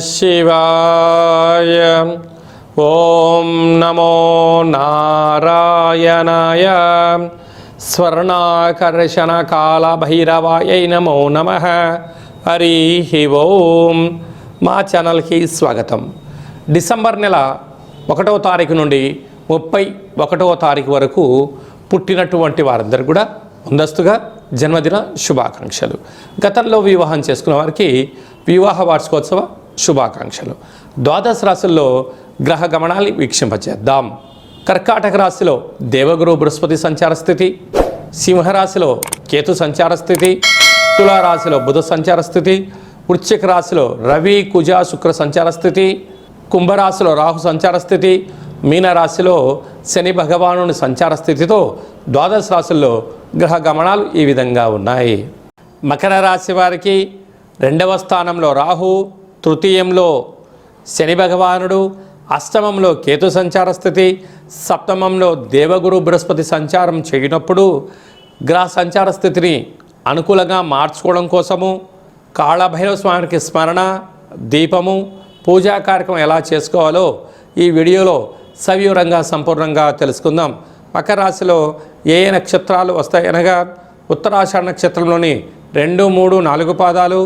శివాయ ఓం నమో నారాయణాయ స్వర్ణాకర్షణ కాల నమో నమ హరి ఓం మా ఛానల్కి స్వాగతం. డిసెంబర్ నెల ఒకటవ తారీఖు నుండి ముప్పై ఒకటవ తారీఖు వరకు పుట్టినటువంటి వారందరూ కూడా ముందస్తుగా జన్మదిన శుభాకాంక్షలు. గతంలో వివాహం చేసుకున్న వారికి వివాహ వార్షికోత్సవ శుభాకాంక్షలు. ద్వాదశ రాశుల్లో గ్రహ గమనాన్ని వీక్షింపచేద్దాం. కర్కాటక రాశిలో దేవగురు బృహస్పతి సంచార స్థితి సింహరాశిలో కేతు సంచార స్థితి తులారాశిలో బుధ సంచార స్థితి వృశ్చిక రాశిలో రవి కుజ శుక్ర సంచార స్థితి కుంభరాశిలో రాహు సంచార స్థితి మీనరాశిలో శని భగవానుని సంచార స్థితితో ద్వాదశ రాశుల్లో గ్రహ గమనాలు ఈ విధంగా ఉన్నాయి. మకర రాశి వారికి రెండవ స్థానంలో రాహు తృతీయంలో శని భగవానుడు అష్టమంలో కేతు సంచార స్థితి సప్తమంలో దేవగురు బృహస్పతి సంచారం చేయనప్పుడు గ్రహ సంచార స్థితిని అనుకూలంగా మార్చుకోవడం కోసము కాళభైరవ స్వామికి స్మరణ దీపము పూజా కార్యక్రమం ఎలా చేసుకోవాలో ఈ వీడియోలో సవివరంగా సంపూర్ణంగా తెలుసుకుందాం. మకర రాశిలో ఏ ఏ నక్షత్రాలు వస్తాయి అనగా ఉత్తరాషాఢ నక్షత్రంలోని రెండు మూడు నాలుగు పాదాలు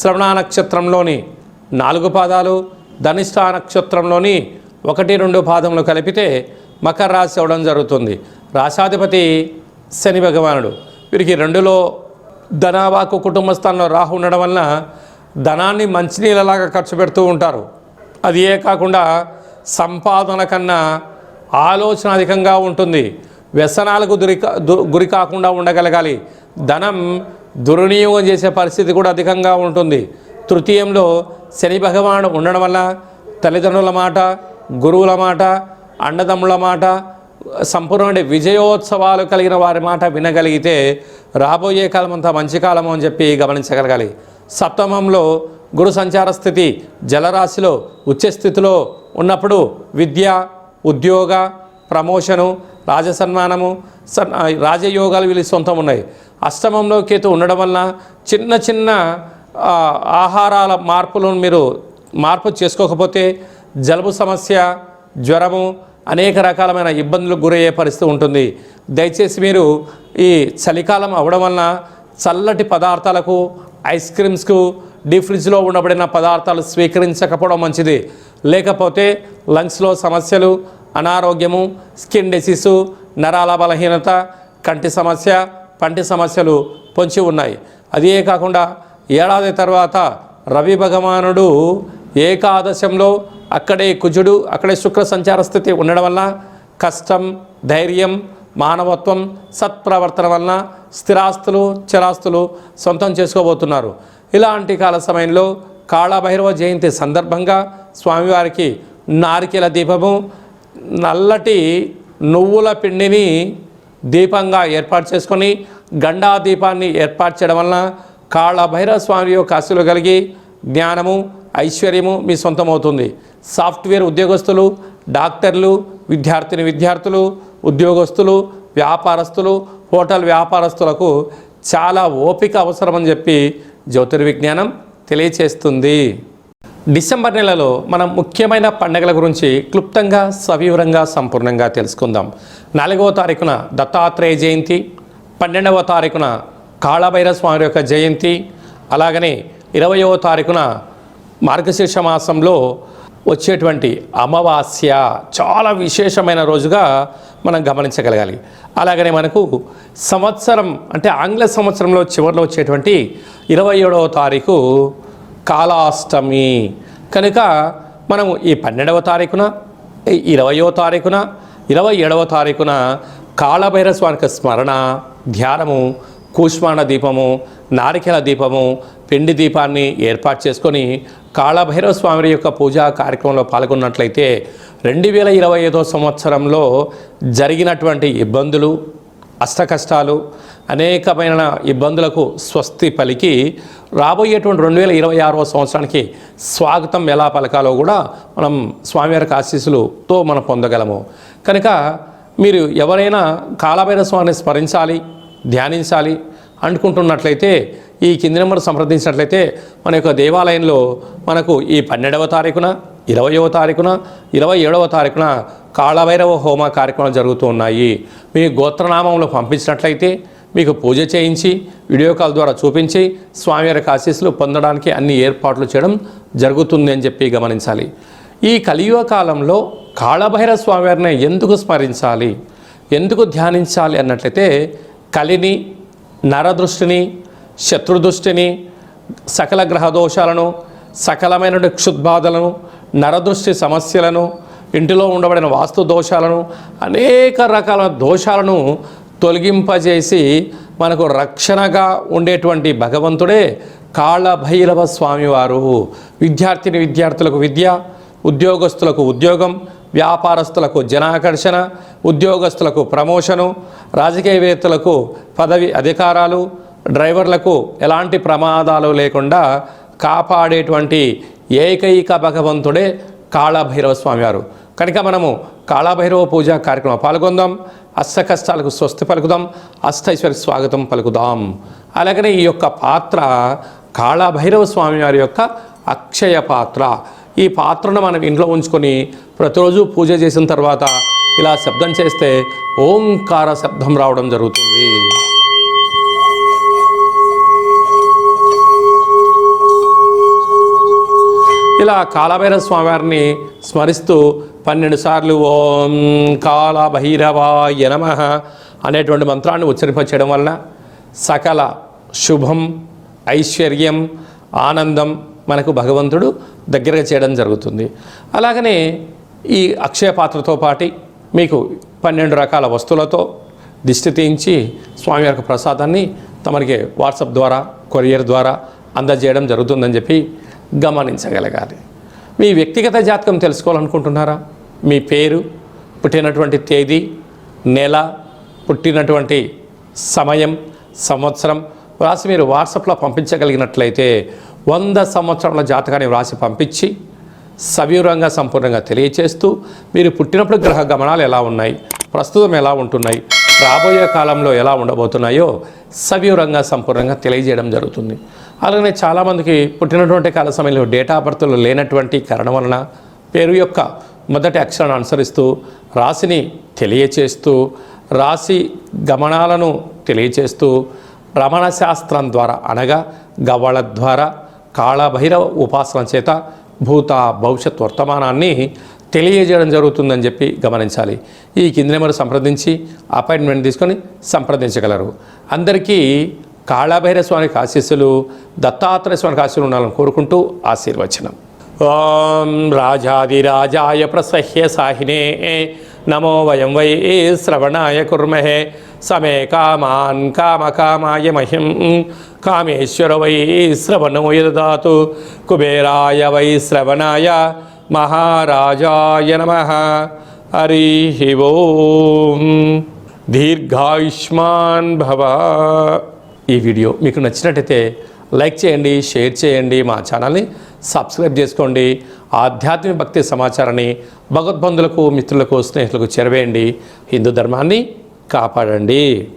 శ్రవణ నక్షత్రంలోని నాలుగు పాదాలు ధనిష్ట నక్షత్రంలోని ఒకటి రెండు పాదములు కలిపితే మకర రాశి అవడం జరుగుతుంది. రాశాధిపతి శని భగవానుడు. వీరికి రెండులో ధనావాకు కుటుంబ స్థానంలో రాహు ఉండడం వలన ధనాన్ని మంచినీళ్ళలాగా ఖర్చు పెడుతూ ఉంటారు. అది ఏ కాకుండా సంపాదన కన్నా ఆలోచన అధికంగా ఉంటుంది. వ్యసనాలకు గురి గురి కాకుండా ఉండగలగాలి. ధనం దుర్వినియోగం చేసే పరిస్థితి కూడా అధికంగా ఉంటుంది. తృతీయంలో శని భగవాను ఉండడం వల్ల తల్లిదండ్రుల మాట గురువుల మాట అండదమ్ముల మాట సంపూర్ణమైన విజయోత్సవాలు కలిగిన వారి మాట వినగలిగితే రాబోయే కాలం అంతా మంచి కాలము అని చెప్పి గమనించగలగాలి. సప్తమంలో గురు సంచార స్థితి జలరాశిలో ఉచ్చస్థితిలో ఉన్నప్పుడు విద్య ఉద్యోగ ప్రమోషను రాజసన్మానము సన్ రాజయోగాలు వీళ్ళు సొంతం ఉన్నాయి. అష్టమంలో కేతు ఉండడం వలన చిన్న చిన్న ఆహారాల మార్పులను మీరు మార్పు చేసుకోకపోతే జలుబు సమస్య జ్వరము అనేక రకాలమైన ఇబ్బందులకు గురయ్యే పరిస్థితి ఉంటుంది. దయచేసి మీరు ఈ చలికాలం అవడం వలన చల్లటి పదార్థాలకు ఐస్ క్రీమ్స్కు డీ ఫ్రిడ్జ్లో ఉండబడిన పదార్థాలు స్వీకరించకపోవడం మంచిది. లేకపోతే లంగ్స్లో సమస్యలు అనారోగ్యము స్కిన్ డిసీసు నరాల బలహీనత కంటి సమస్య పంటి సమస్యలు పొంచి ఉన్నాయి. అదే కాకుండా ఏడాది తర్వాత రవి భగవానుడు ఏకాదశంలో అక్కడే కుజుడు అక్కడే శుక్ర సంచార స్థితి ఉండడం వల్ల కష్టం ధైర్యం మానవత్వం సత్ప్రవర్తన వలన స్థిరాస్తులు చరాస్తులు సొంతం చేసుకోబోతున్నారు. ఇలాంటి కాల సమయంలో కాళభైరవ జయంతి సందర్భంగా స్వామివారికి నారికెల దీపము నల్లటి నువ్వుల పిండిని దీపంగా ఏర్పాటు చేసుకొని గండా దీపాన్ని ఏర్పాటు చేయడం వలన కాళభైరవ స్వామి యొక్క ఆశలు కలిగి జ్ఞానము ఐశ్వర్యము మీ సొంతమవుతుంది. సాఫ్ట్వేర్ ఉద్యోగస్తులు డాక్టర్లు విద్యార్థిని విద్యార్థులు ఉద్యోగస్తులు వ్యాపారస్తులు హోటల్ వ్యాపారస్తులకు చాలా ఓపిక అవసరమని చెప్పి జ్యోతిర్విజ్ఞానం తెలియచేస్తుంది. డిసెంబర్ నెలలో మనం ముఖ్యమైన పండుగల గురించి క్లుప్తంగా సవివరంగా సంపూర్ణంగా తెలుసుకుందాం. నాలుగవ తారీఖున దత్తాత్రేయ జయంతి పన్నెండవ తారీఖున కాళభైరస్వామి యొక్క జయంతి అలాగనే ఇరవయవ తారీఖున మార్గశీర్ష మాసంలో వచ్చేటువంటి అమావాస్య చాలా విశేషమైన రోజుగా మనం గమనించగలగాలి. అలాగనే మనకు సంవత్సరం అంటే ఆంగ్ల సంవత్సరంలో చివరిలో వచ్చేటువంటి ఇరవై ఏడవ తారీఖు కాలాష్టమి కనుక మనం ఈ పన్నెండవ తారీఖున ఇరవయో తారీఖున ఇరవై ఏడవ తారీఖున కాళభైరస్వామికి స్మరణ ధ్యానము కూష్మాణ దీపము నారికెల దీపము పిండి దీపాన్ని ఏర్పాటు చేసుకొని కాళభైరవ స్వామి యొక్క పూజా కార్యక్రమంలో పాల్గొన్నట్లయితే రెండు వేల ఇరవై ఐదో సంవత్సరంలో జరిగినటువంటి ఇబ్బందులు అష్టకష్టాలు అనేకమైన ఇబ్బందులకు స్వస్తి పలికి రాబోయేటువంటి రెండు వేల ఇరవై ఆరవ సంవత్సరానికి స్వాగతం ఎలా పలకాలో కూడా మనం స్వామివారికి ఆశీస్సులతో మనం పొందగలము. కనుక మీరు ఎవరైనా కాలభైరవ స్వామిని స్మరించాలి ధ్యానించాలి అనుకుంటున్నట్లయితే ఈ కింది నెంబర్ సంప్రదించినట్లయితే మన యొక్క దేవాలయంలో మనకు ఈ పన్నెండవ తారీఖున ఇరవయవ తారీఖున ఇరవై ఏడవ తారీఖున కాళభైరవ హోమ కార్యక్రమాలు జరుగుతూ ఉన్నాయి. మీ గోత్రనామంలో పంపించినట్లయితే మీకు పూజ చేయించి వీడియో కాల్ ద్వారా చూపించి స్వామివారి ఆశీస్సులు పొందడానికి అన్ని ఏర్పాట్లు చేయడం జరుగుతుంది అని చెప్పి గమనించాలి. ఈ కలియుగ కాలంలో కాళభైరవ స్వామివారిని ఎందుకు స్మరించాలి? ఎందుకు ధ్యానించాలి అన్నట్లయితే కలిని నరదృష్టిని శత్రుదృష్టిని సకల గ్రహ దోషాలను సకలమైన క్షుద్బాధలను నరదృష్టి సమస్యలను ఇంటిలో ఉండబడిన వాస్తు దోషాలను అనేక రకాల దోషాలను తొలగింపజేసి మనకు రక్షణగా ఉండేటువంటి భగవంతుడే కాళభైరవ స్వామివారు. విద్యార్థిని విద్యార్థులకు విద్య ఉద్యోగస్తులకు ఉద్యోగం వ్యాపారస్తులకు జనాకర్షణ ఉద్యోగస్తులకు ప్రమోషను రాజకీయవేత్తలకు పదవి అధికారాలు డ్రైవర్లకు ఎలాంటి ప్రమాదాలు లేకుండా కాపాడేటువంటి ఏకైక భగవంతుడే కాళభైరవ స్వామివారు కనుక మనము కాళభైరవ పూజ కార్యక్రమం పాల్గొందాం. అష్ట కష్టాలకు స్వస్తి పలుకుదాం. అష్టైశ్వర్య స్వాగతం పలుకుదాం. అలాగనే ఈ యొక్క పాత్ర కాళభైరవ స్వామివారి యొక్క అక్షయ పాత్ర. ఈ పాత్రను మనం ఇంట్లో ఉంచుకొని ప్రతిరోజు పూజ చేసిన తర్వాత ఇలా శబ్దం చేస్తే ఓంకార శబ్దం రావడం జరుగుతుంది. ఇలా కాలభైరవ స్వామివారిని స్మరిస్తూ పన్నెండు సార్లు ఓం కాలభైరవాయ నమ అనేటువంటి మంత్రాన్ని ఉచ్చరింపచేయడం వలన సకల శుభం ఐశ్వర్యం ఆనందం మనకు భగవంతుడు దగ్గరగా చేయడం జరుగుతుంది. అలాగనే ఈ అక్షయ పాత్రతో పాటి మీకు పన్నెండు రకాల వస్తువులతో దిష్టి తీయించి స్వామి యొక్క ప్రసాదాన్ని తమరికి వాట్సాప్ ద్వారా కొరియర్ ద్వారా అందజేయడం జరుగుతుందని చెప్పి గమనించగలగాలి. మీ వ్యక్తిగత జాతకం తెలుసుకోవాలనుకుంటున్నారా? మీ పేరు పుట్టినటువంటి తేదీ నెల పుట్టినటువంటి సమయం సంవత్సరం వ్రాసి మీరు వాట్సాప్లో పంపించగలిగినట్లయితే వంద సంవత్సరాల జాతకాన్ని వ్రాసి పంపించి సవివరంగా సంపూర్ణంగా తెలియచేస్తూ మీరు పుట్టినప్పుడు గ్రహ గమనాలు ఎలా ఉన్నాయి? ప్రస్తుతం ఎలా ఉంటున్నాయి? రాబోయే కాలంలో ఎలా ఉండబోతున్నాయో సవివరంగా సంపూర్ణంగా తెలియజేయడం జరుగుతుంది. అలాగే చాలామందికి పుట్టినటువంటి కాల సమయంలో డేటా బర్త్లు లేనటువంటి కారణం వలన పేరు యొక్క మొదటి అక్షరాన్ని అనుసరిస్తూ రాశిని తెలియచేస్తూ రాశి గమనాలను తెలియచేస్తూ రమణ శాస్త్రం ద్వారా అనగా గవళ ద్వారా కాళభైరవ ఉపాసన చేత భూత భవిష్యత్ వర్తమానాన్ని తెలియజేయడం జరుగుతుందని చెప్పి గమనించాలి. ఈ కింది నెంబర్ సంప్రదించి అపాయింట్మెంట్ తీసుకొని సంప్రదించగలరు. అందరికీ కాళభైరవ స్వామికి ఆశీస్సులు దత్తాత్రేయ స్వామికి ఆశీస్సులు ఉండాలని కోరుకుంటూ ఆశీర్వచనం. ఓం రాజాదిరాజాయ ప్రసహ్య సాహినే నమో వయం వై శ్రవణాయ కుర్మహే సమే కామాన్ కామకామాయ మహిం కామేశ్వర వై శ్రవణో కుబేరాయ వై శ్రవణాయ మహారాజాయ నమ హరి ఓం దీర్ఘాయుష్మాన్ భవ ఈ వీడియో మీకు నచ్చినట్టయితే లైక్ చేయండి షేర్ చేయండి మా ఛానల్ని సబ్స్క్రైబ్ చేసుకోండి. ఆధ్యాత్మిక భక్తి సమాచారాన్ని భగవద్బంధులకు మిత్రులకు స్నేహితులకు చేరవేయండి. హిందూ ధర్మాన్ని కాపాడండి.